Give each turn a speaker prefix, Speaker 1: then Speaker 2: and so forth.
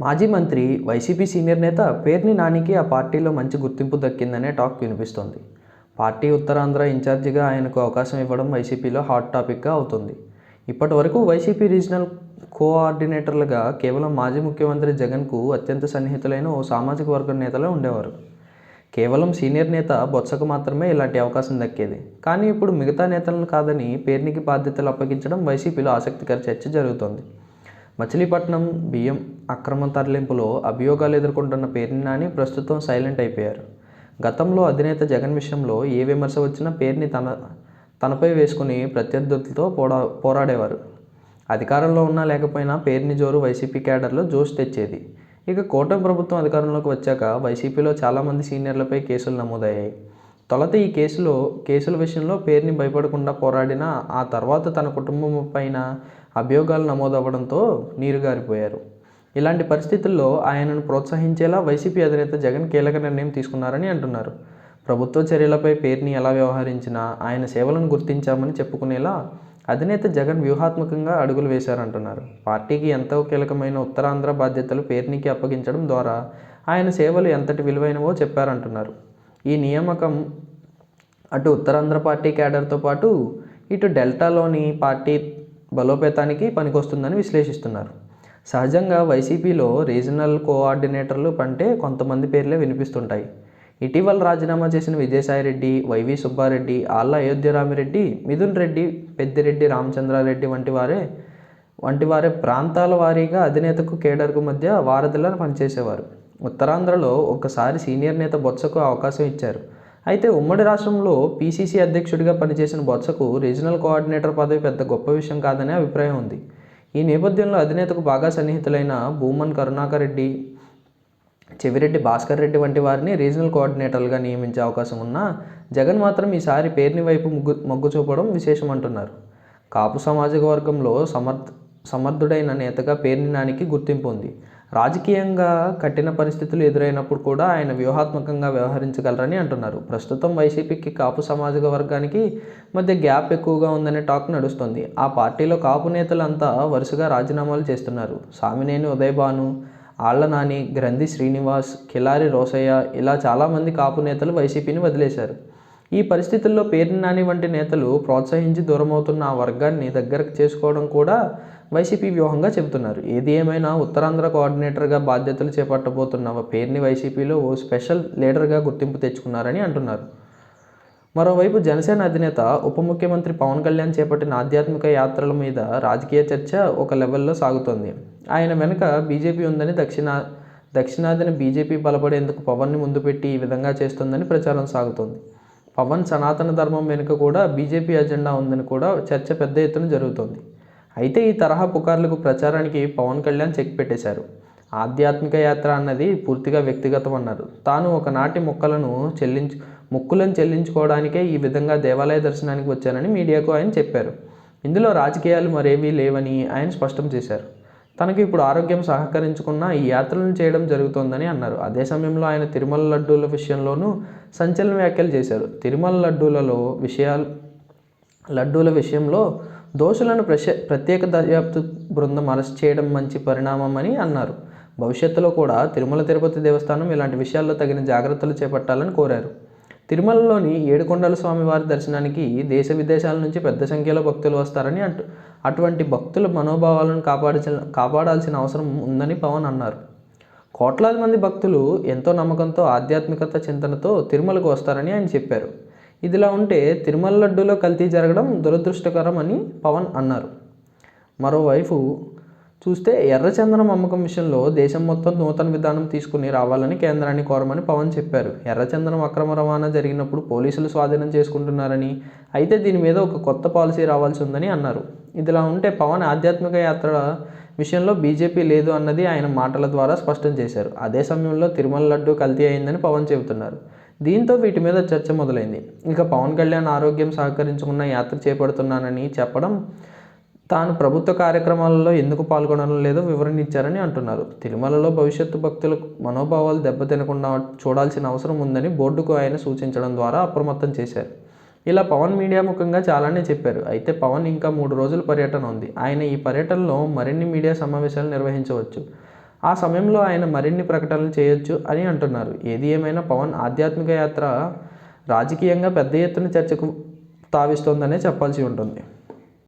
Speaker 1: మాజీ మంత్రి YCP senior నేత పేర్ని నానికి ఆ పార్టీలో మంచి గుర్తింపు దక్కిందనే టాక్ వినిపిస్తోంది. పార్టీ ఉత్తరాంధ్ర ఇన్ఛార్జిగా ఆయనకు అవకాశం ఇవ్వడం వైసీపీలో హాట్ టాపిక్గా అవుతుంది. ఇప్పటి వరకు వైసీపీ రీజనల్ కోఆర్డినేటర్లుగా కేవలం మాజీ ముఖ్యమంత్రి జగన్కు అత్యంత సన్నిహితులైన ఓ సామాజిక వర్గం నేతలే ఉండేవారు. కేవలం సీనియర్ నేత బొత్సకు మాత్రమే ఇలాంటి అవకాశం దక్కేది. కానీ ఇప్పుడు మిగతా నేతలను కాదని పేర్నికి బాధ్యతలు అప్పగించడం వైసీపీలో ఆసక్తికర చర్చ జరుగుతోంది. మచిలీపట్నం బియ్యం అక్రమ తరలింపులో అభియోగాలు ఎదుర్కొంటున్న పేర్ని నాని ప్రస్తుతం సైలెంట్ అయిపోయారు. గతంలో అధినేత జగన్ విషయంలో ఏ విమర్శ వచ్చినా పేరుని తన తనపై వేసుకుని ప్రత్యర్థులతో పోడా పోరాడేవారు. అధికారంలో ఉన్నా లేకపోయినా పేరుని జోరు వైసీపీ క్యాడర్లో జోష్ తెచ్చేది. ఇక కూటమి ప్రభుత్వం అధికారంలోకి వచ్చాక వైసీపీలో చాలామంది సీనియర్లపై కేసులు నమోదయ్యాయి. తొలత ఈ కేసులో కేసుల విషయంలో పేరుని భయపడకుండా పోరాడిన ఆ తర్వాత తన కుటుంబం పైన అభియోగాలు నమోదవ్వడంతో నీరుగారిపోయారు ఇలాంటి పరిస్థితుల్లో ఆయనను ప్రోత్సహించేలా వైసీపీ అధినేత జగన్ కీలక నిర్ణయం తీసుకున్నారని అంటున్నారు. ప్రభుత్వ చర్యలపై పేరుని ఎలా వ్యవహరించినా ఆయన సేవలను గుర్తించామని చెప్పుకునేలా అధినేత జగన్ వ్యూహాత్మకంగా అడుగులు వేశారంటున్నారు. పార్టీకి ఎంతో కీలకమైన ఉత్తరాంధ్ర బాధ్యతలు పేర్నికి అప్పగించడం ద్వారా ఆయన సేవలు ఎంతటి విలువైనవో చెప్పారంటున్నారు. ఈ నియామకం అటు ఉత్తరాంధ్ర పార్టీ క్యాడర్తో పాటు ఇటు డెల్టాలోని పార్టీ బలోపేతానికి పనికొస్తుందని విశ్లేషిస్తున్నారు. సహజంగా వైసీపీలో రీజనల్ కోఆర్డినేటర్లు అంటే కొంతమంది పేర్లే వినిపిస్తుంటాయి. ఇటీవల రాజీనామా చేసిన విజయసాయిరెడ్డి వైవి సుబ్బారెడ్డి ఆళ్ళ అయోధ్యరామిరెడ్డి మిథున్ రెడ్డి పెద్దిరెడ్డి రామచంద్రారెడ్డి వంటి వారే వంటి వారే ప్రాంతాల వారీగా అధినేతకు కేడర్కు మధ్య వారధిలా పనిచేసేవారు. ఉత్తరాంధ్రలో ఒకసారి సీనియర్ నేత బొత్సకు అవకాశం ఇచ్చారు. అయితే ఉమ్మడి రాష్ట్రంలో పీసీసీ అధ్యక్షుడిగా పనిచేసిన బొత్సకు రీజనల్ కోఆర్డినేటర్ పదవి పెద్ద గొప్ప విషయం కాదనే అభిప్రాయం ఉంది. ఈ నేపథ్యంలో అధినేతకు బాగా సన్నిహితులైన భూమన్ కరుణాకర్ రెడ్డి చెవిరెడ్డి భాస్కర్ రెడ్డి వంటి వారిని రీజనల్ కోఆర్డినేటర్లుగా నియమించే అవకాశం ఉన్నా జగన్ మాత్రం ఈసారి పేరుని వైపు మొగ్గు మొగ్గు చూపడం విశేషం అంటున్నారు కాపు సామాజిక వర్గంలో సమర్థ సమర్థుడైన నేతగా పేర్ని నానికి గుర్తింపు ఉంది. రాజకీయంగా కఠిన పరిస్థితులు ఎదురైనప్పుడు కూడా ఆయన వ్యూహాత్మకంగా వ్యవహరించగలరని అంటున్నారు. ప్రస్తుతం వైసీపీకి కాపు సామాజిక వర్గానికి మధ్య గ్యాప్ ఎక్కువగా ఉందనే టాక్ నడుస్తుంది. ఆ పార్టీలో కాపు నేతలంతా వరుసగా రాజీనామాలు చేస్తున్నారు. సామినేని ఉదయభాను ఆళ్ళ నాని గ్రంథి శ్రీనివాస్ కిలారి రోసయ్య ఇలా చాలామంది కాపు నేతలు వైసీపీని వదిలేశారు. ఈ పరిస్థితుల్లో పేరు నాని వంటి నేతలు ప్రోత్సహించి దూరమవుతున్న ఆ వర్గాన్ని దగ్గరకు చేసుకోవడం కూడా వైసీపీ వ్యూహంగా చెబుతున్నారు. ఏది ఏమైనా ఉత్తరాంధ్ర కోఆర్డినేటర్గా బాధ్యతలు చేపట్టబోతున్న పేరుని వైసీపీలో ఓ స్పెషల్ లీడర్గా గుర్తింపు తెచ్చుకున్నారని అంటున్నారు. మరోవైపు జనసేన అధినేత ఉప ముఖ్యమంత్రి పవన్ కళ్యాణ్ చేపట్టిన ఆధ్యాత్మిక యాత్రల మీద రాజకీయ చర్చ ఒక లెవెల్లో సాగుతోంది. ఆయన వెనుక బీజేపీ ఉందని దక్షిణ దక్షిణాదిన బీజేపీ బలపడేందుకు పవన్ని ముందు పెట్టి ఈ విధంగా చేస్తుందని ప్రచారం సాగుతోంది. పవన్ సనాతన ధర్మం వెనుక కూడా బీజేపీ అజెండా ఉందని కూడా చర్చ పెద్ద ఎత్తున జరుగుతోంది. అయితే ఈ తరహా పుకార్లకు ప్రచారానికి పవన్ కళ్యాణ్ చెక్ పెట్టేశారు. ఆధ్యాత్మిక యాత్ర అన్నది పూర్తిగా వ్యక్తిగతం అన్నారు. తాను ఒకనాటి మొక్కలను చెల్లించు మొక్కులను చెల్లించుకోవడానికే ఈ విధంగా దేవాలయ దర్శనానికి వచ్చానని మీడియాకు ఆయన చెప్పారు. ఇందులో రాజకీయాలు మరేవీ లేవని ఆయన స్పష్టం చేశారు. తనకు ఇప్పుడు ఆరోగ్యం సహకరించుకున్న ఈ యాత్రలను చేయడం జరుగుతోందని అన్నారు. అదే సమయంలో ఆయన తిరుమల లడ్డూల విషయంలోనూ సంచలన వ్యాఖ్యలు చేశారు. తిరుమల లడ్డూలలో విషయాలు లడ్డూల విషయంలో దోషులను ప్రశ ప్రత్యేక దర్యాప్తు బృందం అరెస్ట్ చేయడం మంచి పరిణామం అని అన్నారు. భవిష్యత్తులో కూడా తిరుమల తిరుపతి దేవస్థానం ఇలాంటి విషయాల్లో తగిన జాగ్రత్తలు చేపట్టాలని కోరారు. తిరుమలలోని ఏడుకొండల స్వామివారి దర్శనానికి దేశ విదేశాల నుంచి పెద్ద సంఖ్యలో భక్తులు వస్తారని అటు అటువంటి భక్తుల మనోభావాలను కాపాడాల్సిన కాపాడాల్సిన అవసరం ఉందని పవన్ అన్నారు. కోట్లాది మంది భక్తులు ఎంతో నమ్మకంతో ఆధ్యాత్మికత చింతనతో తిరుమలకు వస్తారని ఆయన చెప్పారు. ఇదిలా ఉంటే తిరుమల లడ్డూలో కల్తీ జరగడం దురదృష్టకరం అని పవన్ అన్నారు. మరోవైపు చూస్తే ఎర్రచందనం అమ్మకం విషయంలో దేశం మొత్తం నూతన విధానం తీసుకుని రావాలని కేంద్రాన్ని కోరమని పవన్ చెప్పారు. ఎర్రచందనం అక్రమ రవాణా జరిగినప్పుడు పోలీసులు స్వాధీనం చేసుకుంటున్నారని అయితే దీని మీద ఒక కొత్త పాలసీ రావాల్సి ఉందని అన్నారు. ఇదిలా ఉంటే పవన్ ఆధ్యాత్మిక యాత్ర విషయంలో బీజేపీ లేదు అన్నది ఆయన మాటల ద్వారా స్పష్టం చేశారు. అదే సమయంలో తిరుమల లడ్డు కల్తీ అయిందని పవన్ చెబుతున్నారు. దీంతో వీటి మీద చర్చ మొదలైంది. ఇంకా పవన్ కళ్యాణ్ ఆరోగ్యం సహకరించుకున్న యాత్ర చేపడుతున్నానని చెప్పడం తాను ప్రభుత్వ కార్యక్రమాలలో ఎందుకు పాల్గొనడం లేదో వివరణ ఇచ్చారని అంటున్నారు. తిరుమలలో భవిష్యత్తు భక్తుల మనోభావాలు దెబ్బతినకుండా చూడాల్సిన అవసరం ఉందని బోర్డుకు ఆయన సూచించడం ద్వారా అప్రమత్తం చేశారు. ఇలా పవన్ మీడియా ముఖంగా చాలానే చెప్పారు. అయితే పవన్ ఇంకా మూడు రోజుల పర్యటన ఉంది. ఆయన ఈ పర్యటనలో మరిన్ని మీడియా సమావేశాలు నిర్వహించవచ్చు. ఆ సమయంలో ఆయన మరిన్ని ప్రకటనలు చేయొచ్చు అని అంటున్నారు. ఏది ఏమైనా పవన్ ఆధ్యాత్మిక యాత్ర రాజకీయంగా పెద్ద ఎత్తున చర్చకు తావిస్తోందనే చెప్పాల్సి ఉంటుంది.